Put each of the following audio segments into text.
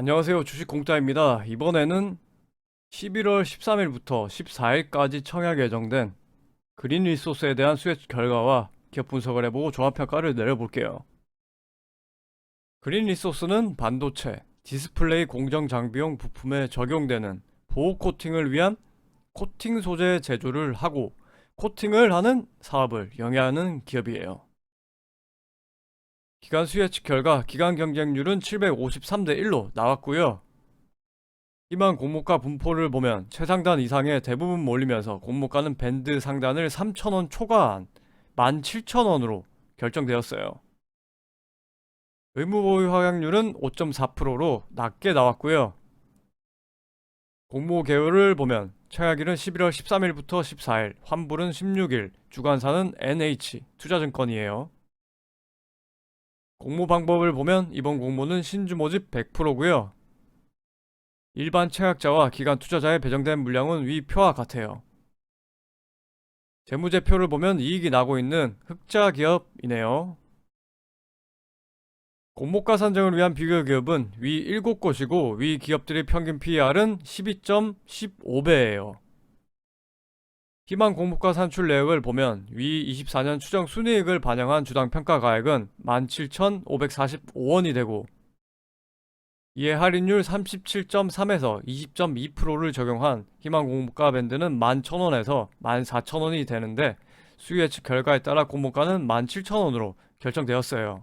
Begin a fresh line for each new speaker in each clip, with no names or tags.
안녕하세요. 주식공짜입니다. 이번에는 11월 13일부터 14일까지 청약 예정된 그린 리소스에 대한 수혜 결과와 기업 분석을 해보고 종합평가를 내려볼게요. 그린 리소스는 반도체, 디스플레이 공정 장비용 부품에 적용되는 보호 코팅을 위한 코팅 소재 제조를 하고 코팅을 하는 사업을 영위하는 기업이에요. 기간 수혜측 결과 기간 경쟁률은 753대 1로 나왔고요. 희망 공모가 분포를 보면 최상단 이상의 대부분 몰리면서 공모가는 밴드 상단을 3,000원 초과한 17,000원으로 결정되었어요. 의무 보유 확약률은 5.4%로 낮게 나왔고요. 공모 개요를 보면 청약일은 11월 13일부터 14일, 환불은 16일, 주관사는 NH 투자증권이에요. 공모 방법을 보면 이번 공모는 신주 모집 100%고요. 일반 청약자와 기관 투자자에 배정된 물량은 위 표와 같아요. 재무제표를 보면 이익이 나고 있는 흑자 기업이네요. 공모가 산정을 위한 비교 기업은 위 7곳이고 위 기업들의 평균 PER은 12.15배예요. 희망 공모가 산출 내역을 보면 위 24년 추정 순이익을 반영한 주당 평가 가액은 17,545원이 되고 이에 할인율 37.3에서 20.2%를 적용한 희망 공모가 밴드는 11,000원에서 14,000원이 되는데 수요 예측 결과에 따라 공모가는 17,000원으로 결정되었어요.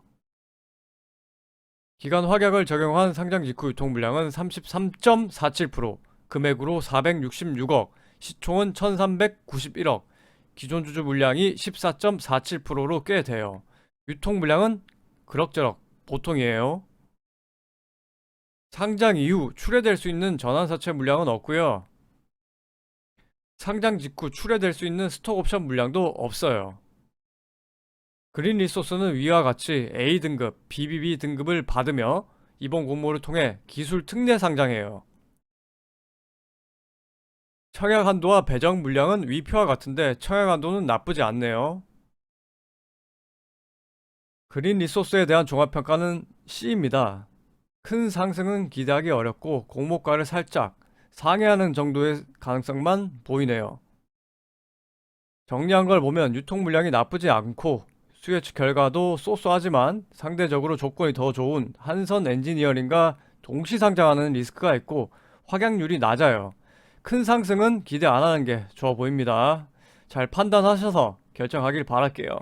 기간 확약을 적용한 상장 직후 유통 물량은 33.47%, 금액으로 466억, 시총은 1391억, 기존 주주 물량이 14.47%로 꽤 돼요. 유통 물량은 그럭저럭 보통이에요. 상장 이후 출회될 수 있는 전환사채 물량은 없고요. 상장 직후 출회될 수 있는 스톡 옵션 물량도 없어요. 그린 리소스는 위와 같이 A 등급, BBB 등급을 받으며 이번 공모를 통해 기술 특례 상장해요. 청약 한도와 배정 물량은 위표와 같은데 청약 한도는 나쁘지 않네요. 그린 리소스에 대한 종합평가는 C입니다. 큰 상승은 기대하기 어렵고 공모가를 살짝 상회하는 정도의 가능성만 보이네요. 정리한 걸 보면 유통 물량이 나쁘지 않고 수혜측 결과도 쏘쏘하지만 상대적으로 조건이 더 좋은 한선 엔지니어링과 동시 상장하는 리스크가 있고 확약률이 낮아요. 큰 상승은 기대 안 하는 게 좋아 보입니다. 잘 판단하셔서 결정하길 바랄게요.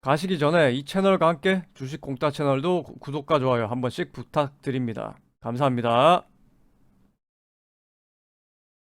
가시기 전에 이 채널과 함께 주식 공따 채널도 구- 구독과 좋아요 한 번씩 부탁드립니다. 감사합니다.